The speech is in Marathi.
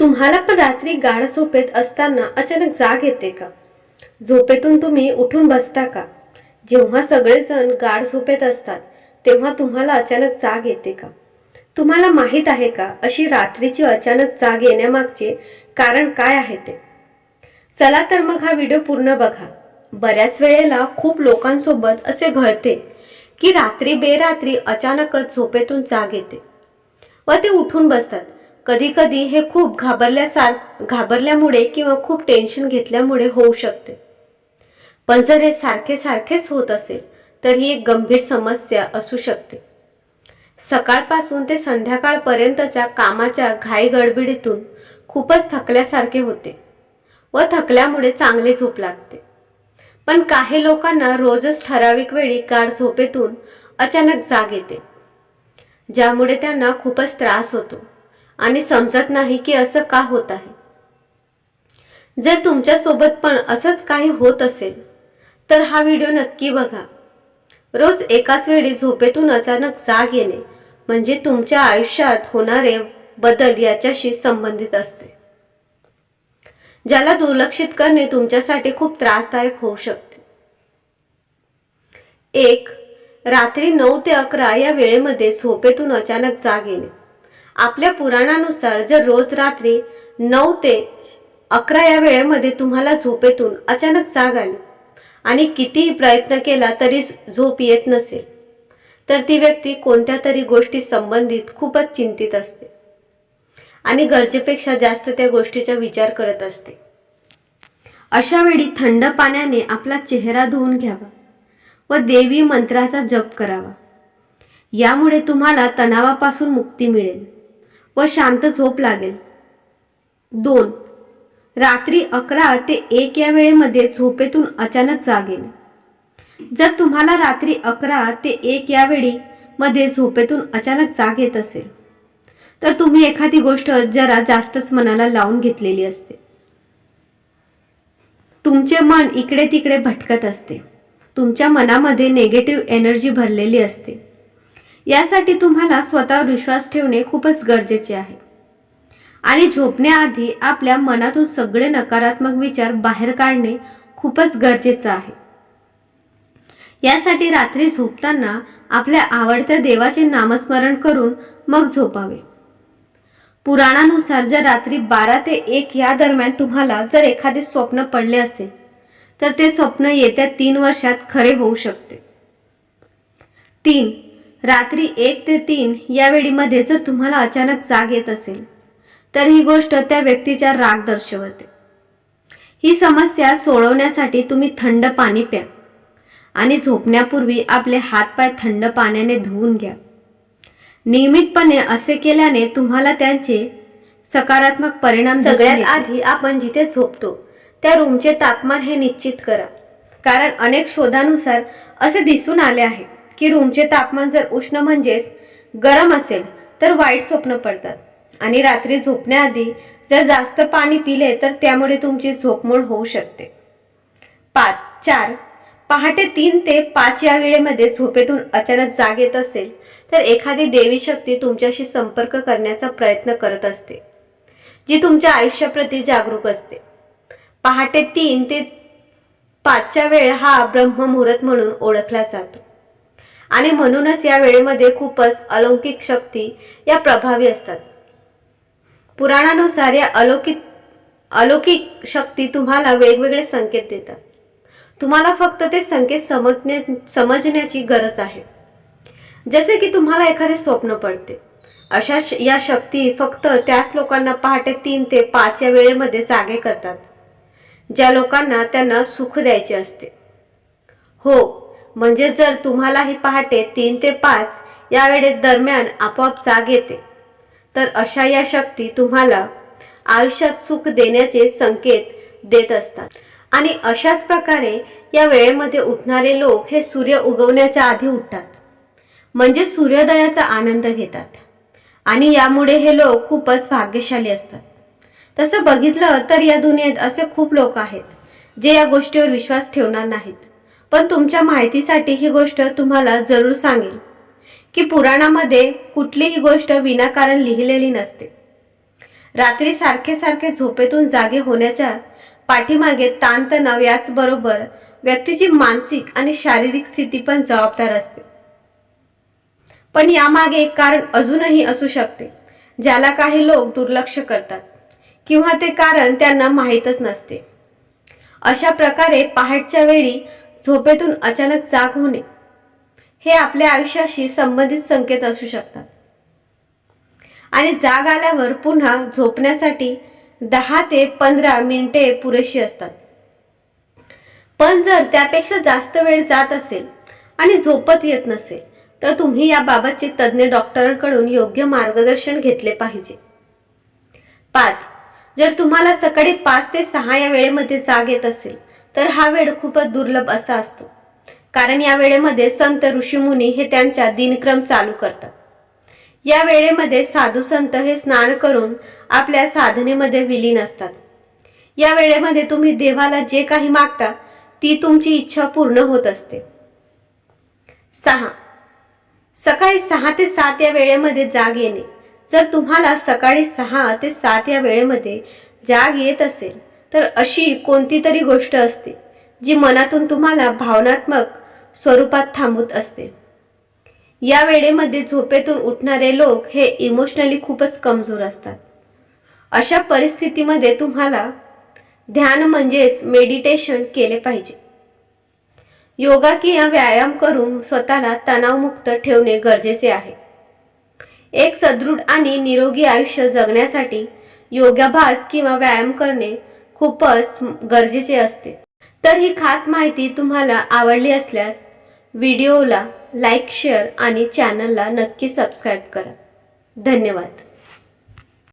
तुम्हाला पण रात्री गाढ झोपेत असताना अचानक जाग येते का? झोपेतून तुम्ही उठून बसता का? जेव्हा सगळेजण गाढ झोपेत असतात तेव्हा तुम्हाला अचानक जाग येते का? तुम्हाला माहीत आहे का अशी रात्रीची अचानक जाग येण्यामागचे कारण काय आहे ते? चला तर मग हा व्हिडिओ पूर्ण बघा. बऱ्याच वेळेला खूप लोकांसोबत असे घडते की रात्री बेरात्री अचानकच झोपेतून जाग येते व ते उठून बसतात. कधी कधी हे खूप घाबरल्यासार घाबरल्यामुळे किंवा खूप टेन्शन घेतल्यामुळे होऊ शकते. पण जर हे सारखे सारखेच होत असेल तर ही एक गंभीर समस्या असू शकते. सकाळपासून ते संध्याकाळपर्यंतच्या कामाच्या घाई गडबडीतून खूपच थकल्यासारखे होते व थकल्यामुळे चांगले झोप लागते. पण काही लोकांना रोजच ठराविक वेळी गाढ झोपेतून अचानक जाग येते ज्यामुळे त्यांना खूपच त्रास होतो. आणि समजत नाही की असं का होत आहे. जर तुमच्यासोबत पण असंच काही होत असेल तर हा व्हिडिओ नक्की बघा. रोज एकाच वेळी झोपेतून अचानक जाग येणे म्हणजे तुमच्या आयुष्यात होणारे बदल याच्याशी संबंधित असते. ज्याला दुर्लक्षित करणे तुमच्यासाठी खूप त्रासदायक होऊ शकते. एक रात्री नऊ ते अकरा या वेळेमध्ये झोपेतून अचानक जाग येणे. आपल्या पुराणानुसार जर रोज रात्री नऊ ते अकरा या वेळेमध्ये तुम्हाला झोपेतून अचानक जाग आली आणि कितीही प्रयत्न केला तरी झोप येत नसेल तर ती व्यक्ती कोणत्या तरी गोष्टी संबंधित खूपच चिंतित असते आणि गरजेपेक्षा जास्त त्या गोष्टीचा विचार करत असते. अशा वेळी थंड पाण्याने आपला चेहरा धुवून घ्यावा व देवी मंत्राचा जप करावा. यामुळे तुम्हाला तणावापासून मुक्ती मिळेल. व शांत झोप लागेल. दोन रात्री अकरा ते एक या वेळेमध्ये झोपेतून अचानक जाग येईल जर तुम्हाला रात्री अकरा ते एक या वेळी मध्ये झोपेतून अचानक जाग येत असेल तर तुम्ही एखादी गोष्ट जरा जास्तच मनाला लावून घेतलेली असते. तुमचे मन इकडे तिकडे भटकत असते. तुमच्या मनामध्ये नेगेटिव्ह एनर्जी भरलेली असते. यासाठी तुम्हाला स्वतःवर विश्वास ठेवणे खूपच गरजेचे आहे. आणि झोपण्याआधी आपल्या मनातून सगळे नकारात्मक विचार बाहेर काढणे खूपच गरजेचं आहे. यासाठी रात्री झोपताना आपल्या आवडत्या देवाचे नामस्मरण करून मग झोपावे. पुराणानुसार जर रात्री बारा ते एक या दरम्यान तुम्हाला जर एखादे स्वप्न पडले असेल तर ते स्वप्न येत्या तीन वर्षात खरे होऊ शकते. तीन रात्री एक ते तीन या वेळीमध्ये जर तुम्हाला अचानक जाग येत असेल तर ही गोष्ट त्या व्यक्तीचा राग दर्शवते. ही समस्या सोडवण्यासाठी तुम्ही थंड पाणी प्या आणि झोपण्यापूर्वी आपले हातपाय थंड पाण्याने धुवून घ्या. नियमितपणे असे केल्याने तुम्हाला त्यांचे सकारात्मक परिणाम सगळ्यात आधी आपण जिथे झोपतो त्या रूमचे तापमान हे निश्चित करा. कारण अनेक शोधानुसार असे दिसून आले आहे. की रूमचे तापमान जर उष्ण म्हणजेच गरम असेल तर वाईट स्वप्न पडतात. आणि रात्री झोपण्याआधी जर जास्त पाणी पिले तर त्यामुळे तुमची झोपमोड होऊ शकते. पाच चार पहाटे तीन ते पाच या वेळेमध्ये झोपेतून अचानक जाग येत असेल तर एखादी देवी शक्ती तुमच्याशी संपर्क करण्याचा प्रयत्न करत असते जी तुमच्या आयुष्याप्रती जागरूक असते. पहाटे तीन ते पाचच्या वेळ हा ब्रह्ममुहूर्त म्हणून ओळखला जातो. आणि म्हणूनच या वेळेमध्ये खूपच अलौकिक शक्ती या प्रभावी असतात. पुराणानुसार या अलौकिक अलौकिक शक्ती तुम्हाला वेगवेगळे संकेत देतात. तुम्हाला फक्त ते संकेत समजण्या समजण्याची गरज आहे. जसे की तुम्हाला एखादे स्वप्न पडते. अशा श- या शक्ती फक्त त्याच लोकांना पहाटे तीन ते पाच या वेळेमध्ये जागे करतात. ज्या लोकांना त्यांना सुख द्यायचे असते. हो म्हणजे जर तुम्हाला ही पहाटे तीन ते पाच या वेळेत दरम्यान आपोआप जाग येते तर अशा या शक्ती तुम्हाला आयुष्यात सुख देण्याचे संकेत देत असतात. आणि अशाच प्रकारे या वेळेमध्ये उठणारे लोक हे सूर्य उगवण्याच्या आधी उठतात. म्हणजे सूर्योदयाचा आनंद घेतात. आणि यामुळे हे लोक खूपच भाग्यशाली असतात. तसं बघितलं तर या दुनियेत असे खूप लोक आहेत जे या गोष्टीवर विश्वास ठेवणार नाहीत. पण तुमच्या माहितीसाठी ही गोष्ट तुम्हाला जरूर सांगेल. की पुराणामध्ये कुठलीही गोष्ट विनाकारण लिहिलेली नसते. रात्री सारखे सारखे झोपेतून जागे होण्याच्या पाठीमागे ताणतणाव याचबरोबर व्यक्तीची मानसिक आणि शारीरिक स्थिती पण जबाबदार असते. पण यामागे एक कारण अजूनही असू शकते ज्याला काही लोक दुर्लक्ष करतात किंवा ते कारण त्यांना माहीतच नसते. अशा प्रकारे पहाटच्या वेळी झोपेतून अचानक जाग होणे हे आपल्या आयुष्याशी संबंधित संकेत असू शकतात. आणि जाग आल्यावर पुन्हा झोपण्यासाठी दहा ते पंधरा मिनिटे पुरेशी असतात. पण जर त्यापेक्षा जास्त वेळ जात असेल आणि झोपत येत नसेल तर तुम्ही याबाबतचे तज्ज्ञ डॉक्टरांकडून योग्य मार्गदर्शन घेतले पाहिजे. पाच जर तुम्हाला सकाळी पाच ते सहा या वेळेमध्ये जाग येत असेल तर हा वेळ खूपच दुर्लभ असा असतो. कारण या वेळेमध्ये संत ऋषीमुनी हे त्यांच्या दिनक्रम चालू करतात. या वेळेमध्ये साधू संत हे स्नान करून आपल्या साधनेमध्ये विलीन असतात. या वेळेमध्ये तुम्ही देवाला जे काही मागता ती तुमची इच्छा पूर्ण होत असते. सहा. सकाळी सहा ते सात या वेळेमध्ये जाग येणे. जर तुम्हाला सकाळी सहा ते सात या वेळेमध्ये जाग येत असेल तर अशी कोणती तरी गोष्ट असते जी मनातून तुम्हाला भावनात्मक स्वरूपात थांबवत असते. या वेळेमध्ये झोपेतून उठणारे लोक हे इमोशनली खूपच कमजोर असतात. अशा परिस्थितीमध्ये तुम्हाला ध्यान म्हणजेच मेडिटेशन केले पाहिजे. योगा किंवा व्यायाम करून स्वतःला तणावमुक्त ठेवणे गरजेचे आहे. एक सदृढ आणि निरोगी आयुष्य जगण्यासाठी योगाभ्यास किंवा व्यायाम करणे खूपच गरजेचे असते. तर ही खास माहिती तुम्हाला आवडली असल्यास व्हिडिओला लाईक शेअर आणि चॅनलला नक्की सबस्क्राईब करा. धन्यवाद.